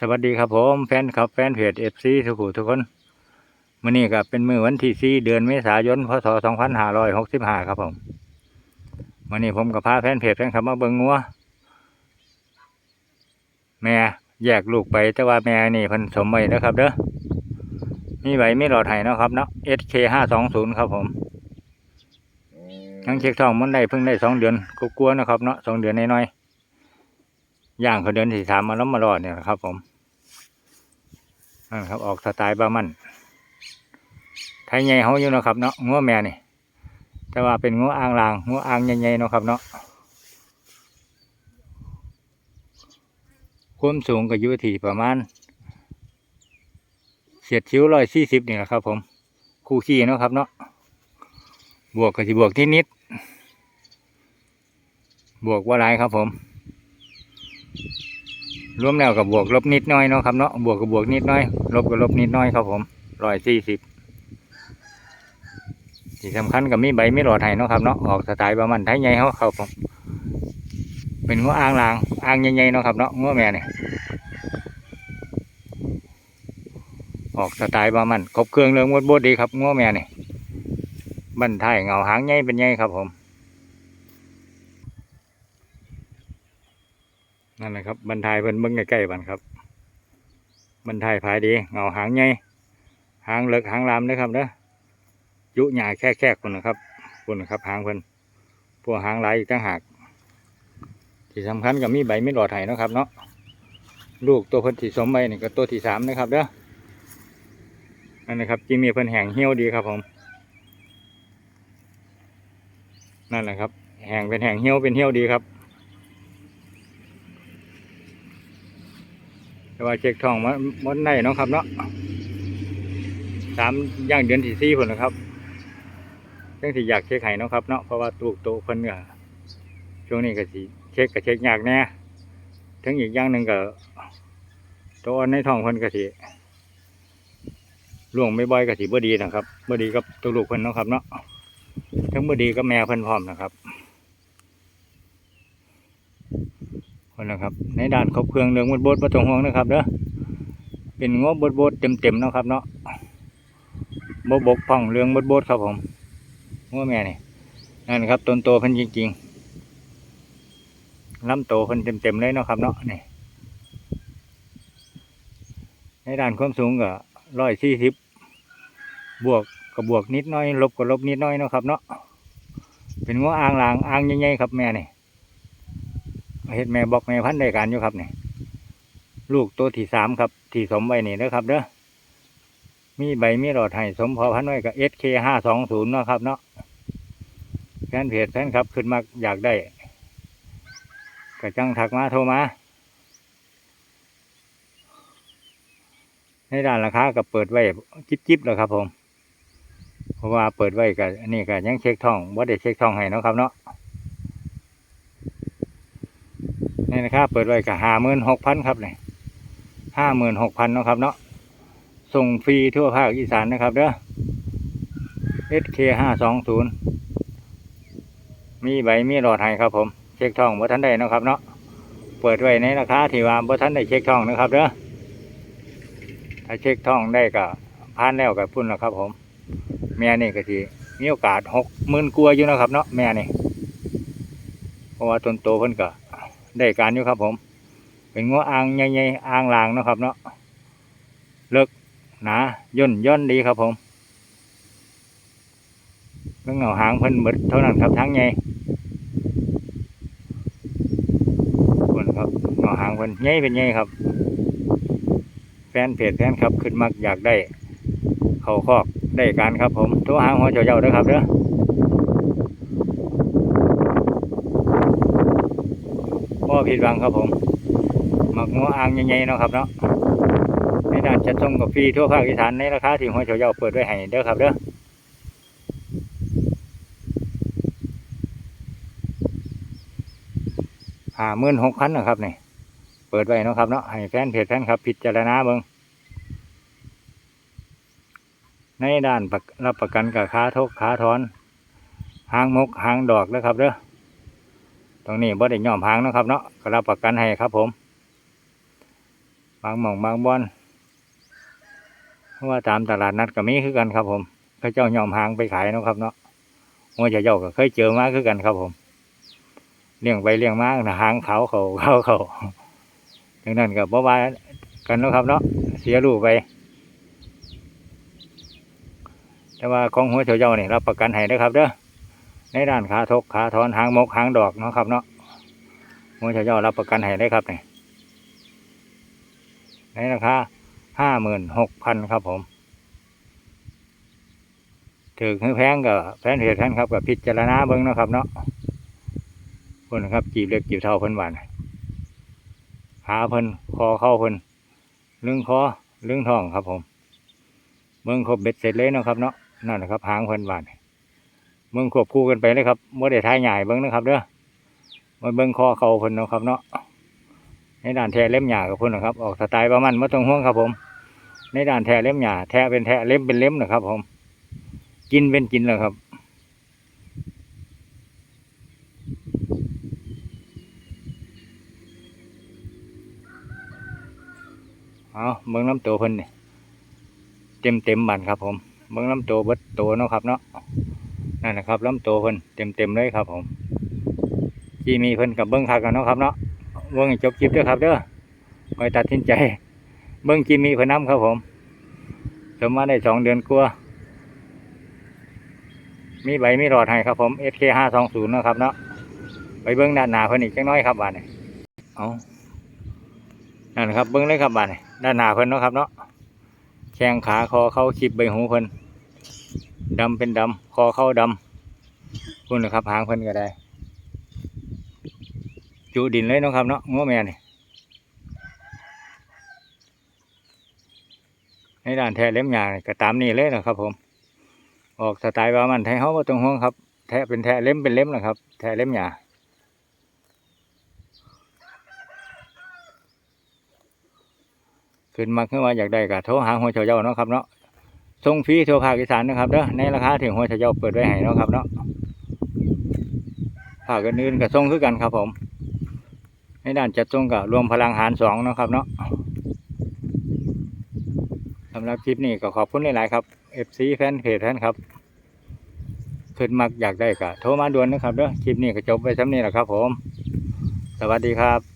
สวัสดีครับผมแฟนคลับแฟนเพจเอฟซีทุกผู้ทุกคนมื้อนี้ก็เป็นมือวันที่สี่เดือนเมษายนพศสองพันห้าร้อยหกสิบห้าครับผมมื้อนี้ผมกับพาแฟนเพจแฟนคลับมาเบิ่งงัวแม่แยกลูกไปแต่ว่าแม่นี่พิ่นสมไว้นะครับเด้อมีใบมีหลอดไห้นะครับเนาะ SK ห้าสองศูนย์ครับผมทั้งเช็คทองมันได้เพิ่งได้สองเดือนก็กลัวๆนะครับเนาะสองเดือนน้อยๆ ย่างเขาเดือนที่สามมาแล้วมารอดเนี่ยครับ ผมนั่นครับ ออกสไตล์บามันไทยใหญ่เขาอยู่นะครับเนาะงัวแม่นี่แต่ว่าเป็นงัวอ่างลางงัวอ่างใหญ่ๆนะครับ เนาะความสูงก็อยู่ที่ประมาณเสียดชิวร้อยสี่สิบนี่แหละครับ ผม คู่ขี้เนาะครับ เนาะบวกก็สิบวกที่นิด บวกว่าไรครับผม รวมแล้วกับบวกลบนิดน้อยเนาะครับเนาะบวกกับบวกนิดน้อย ลบกับลบนิดน้อยครับผมร้อยสี่สิบที่สำคัญกับมีใบมีหลอดไห้เนาะครับเนาะออกสไตล์ประมาณไทยใหญ่เขาครับผมเป็นงัวอ่างลางอ่างใหญ่ๆเนาะครับเนาะงัวแม่เนี่ยออกสไตล์ประมาณครบเครื่องเรื่องบดบดดีครับงัวแม่เนี่ยบันไทยเงาหางใหญ่เป็นใหญ่ครับผม นั่นแหละครับบรรทายเพิ่นเบิ่งใกล้ๆบันครับบรรทายภายดีเงาหางใหญ่หางเลิกหางลามเด้อครับเด้อยุหยาแค่แค่คนนะครับคนนะครับ หางเพิ่นพวกหางหลายอีกต่างหาก ที่สำคัญก็มีใบไมีหลอดไห้นะครับ เนาะลูกตัวเพิ่นที่สมใบนี่ก็ตัวที่สามนะครับเด้อนั่นนะครับจิมีเพิ่นแห้งเหี่ยวดีครับผมนั่นแหละครับแห้งเป็นแห้งเหี่ยวเป็นเหี่ยวดีครับ แต่ ว่าเช็คทองมันมันได้เนาะครับเนาะสามย่างเดือนที่สี่ผลนะครับจังที่อยากเช็คไห้เนาะครับเนาะเพราะว่าตูกโตเพิ่นก็ช่วงนี้ก็สิเช็คก็เช็คยากแน่ทั้งอีกอย่างหนึ่งก็ตัวอ่อนในท้องเพิ่นก็สิล่วงไม่บ่อยก็สิบ่ดีนะครับบ่ดีกับตัวลูกเพิ่นเนาะครับเนาะทั้งบ่ดีกับแม่เพิ่นพร้อมนะครับ คนนะครับ ในด้านครบเครื่องเรื่องบดบดประตองห่วงนะครับเด้อเป็นงบบดบดเต็มเต็มเนาะครับเนาะบกบกพ่องเรื่องบดบดครับผมงัวแม่นี่นั่นครับต้นโตเพิ่นจริงๆลำโตเพิ่นเต็มเต็มๆเลยเนาะครับเนาะนี่ในด้านความสูงก็ร้อยสี่สิบบวกกับบวกนิดน้อย ลบกับลบนิดน้อยเนาะครับเนาะเป็นงัวอ่างลางอ่างใหญ่ๆครับแม่นี่ เฮ็ดแม่บอกแม่พันธุ์ได้การอยู่ครับนี่ลูกตัวที่สามครับ ที่สมไว้นี่นะครับเด้อมีใบมีหลอดให้สมพอพันไว้กับ SK ห้าสองศูนย์เนาะครับ เนาะแฟนเพจแฟนครับ ขึ้นมาอยากได้ก็จังถักมาโทรมา ในด้านราคาก็เปิดไว้จิบจิบแล้วครับผม เพราะว่าเปิดไว้กับอันนี้ก็ยังเช็คท่องว่าได้เช็คท่องให้เนาะครับเนาะ นี่นะครับเปิดไว้กับห้าหมื่นหกพันครับเนี่ยห้าหมื่นหกพันนะครับเนาะส่งฟรีทั่วภาคอีสานนะครับเด้อ SK ห้าสองศูนย์มีใบมีหลอดให้ครับผม เช็คทองบ่ทันได้เนาะครับเนาะเปิดไว้ในราคาที่ว่าบ่ทันได้เช็คทองนะครับเด้อถ้าเช็คทองได้ก็ผ่านแล้วกับพุ่นแล้วครับ ผม แม่นี่ก็ทีมีโอกาสหกหมื่นกลัวอยู่นะครับเนาะแม่นี่เพราะว่าต้นโตเพิ่นก็ ได้การอยู่ครับผม เป็นงัวอ่างใหญ่ๆอ่างลางนะครับ เนาะเลิกหนาย่นย่นดีครับผมเรื่งเหงาหางเพิ่นเบิดเท่านั้นครับทั้งใหญ่คนครับเหงาหางเพิ่นใหญ่เป็นใหญ่ครับ แฟนเพจแฟนครับขึ้นมักอยากได้ เขาคอกได้การครับผมโทรหางหัวเจ้าๆเด้อครับเด้อ พ่อผิดหวังครับผมหมักงัวอ่างใหญ่ๆเนาะครับเนาะในด้านจัดส่งกับฟรีทั่วภาคอีสานในราคาที่หัวเฉาเยาเปิดไว้ให้เด้อครับเด้อห้าหมื่นหกพันนะครับนี่เปิดไว้เนาะครับเนาะให้แฟนเพจแฟนครับ พิจารณาเบิ่งในด้านรับประกันกับค้าทกค้าทอนหางมกหางดอกแล้วครับเด้อ ตรงนี้บ่ได้ย่อมหางนะครับเนาะก็รับประกันให้ครับผมบางหม่องบางบอนเพราะว่าตามตลาดนัดก็มีคือกันครับผมเขาเจ้ายอมหางไปขายนะครับเนาะหัวเจ้าเจ้าก็เคยเจอมาคือกันครับผมเลี้ยงไปเลี้ยงมาหางเขาเขาเขาเขาดังนั้นก็บ่ว่ากันนะครับเนาะเสียลูกไป แต่ว่าของหัวเจ้าเจ้านี่รับประกันให้นะครับเด้อ ในด้านขาทกขาถอนหางมกหางดอกเนาะครับเนาะหัวเจ้าเจ้ารับประกันให้ได้ครับเนี่ยในราคาห้าหมื่นหกพันครับผมถือคือแพงกับแฟนเพจท่านครับกับพิจารณาเบิ้งเนาะครับ เนาะคนนะครับจีบเล็กจีบเท่าเพิ่นหวานขาเพิ่นคอเข้าเพิ่นลึงคอลึงท้องครับผมเมืองครบเบ็ดเสร็จเลยเนาะครับเนาะนั่นนะครับหางเพิ่นหวาน เมืองควบคู่กันไปเลยครับบ่อได้ท้ายใหญ่เบิ้งนะครับเด้อมาเบิ้งคอเขาเพิ่นเนาะครับเนาะในด่านแท้เล่มหยากับเพิ่นนะครับ ออกสไตล์ประมาณไม่ต้องห่วงครับผม ในด่านแท้เล่มหยาแท้เป็นแท้เล่มเป็นเล่มนะครับ ผม กินเป็นกินเลยครับเอาเบิ้งน้ำตัวเพิ่นนี่เต็มเต็มบันครับผมเบิ้งน้ำตัวเบิดตัวเนาะครับเนาะ นั่นนะครับลำตัวเพิ่นเต็มเต็มๆเลยครับผมที่มีเพิ่นกับเบิ้งคักกันเนาะครับเนาะเบิ้งจบคลิปด้วยครับเด้อคอยตัดสินใจ เบิ้งจีมีเพิ่นน้ำครับผมสมมาได้สองเดือนกลัวมีใบมีหลอดให้ครับผม SK ห้าสองศูนย์นาะครับเนาะไปเบิ้งด้านหน้าเพิ่นอีกจังน้อยครับบานนี้เอานั่นครับเบิ้งเลยครับบานนี้ด้านหน้าเพิ่นเนาะครับเนาะแข้งขาคอเข้าคลิปใบหูเพิ่น ดำเป็นดำคอเข้าดำคุณนะครับหางเพิ่นก็ได้ จุดินเลยเนาะครับเนาะงัวแม่นี่ในด้านแท้เล็มยางก็ตามนี่เลยนะครับผม ออกสไตล์ประมันไทยเฮาบ่ต้องห่วงครับ แท้เป็นแท้เล็มเป็นเล็มนะครับ แท้เล็มยาขึ้นมาขึ้นมาอยากได้ก็โทรหาหัวเฉาเจ้าเนาะครับเนาะ ส่งฟรีทั่วภาคอีสานนะครับเด้อในราคาถึงหัวเฉาเจ้าเปิดไว้ให้เนาะครับเนาะภาคอื่นๆก็ส่งคือกันครับผม ในด้านจัดส่งก็รวมพลังหารสองเนาะครับเนาะสำหรับคลิปนี้ก็ขอบคุณหลายๆครับ FC แฟนเพจท่านครับขึ้นมักอยากได้ก็โทรมาด่วนนะครับเด้อคลิปนี้ก็จบไปซ้ำนี้แหละครับผม สวัสดีครับ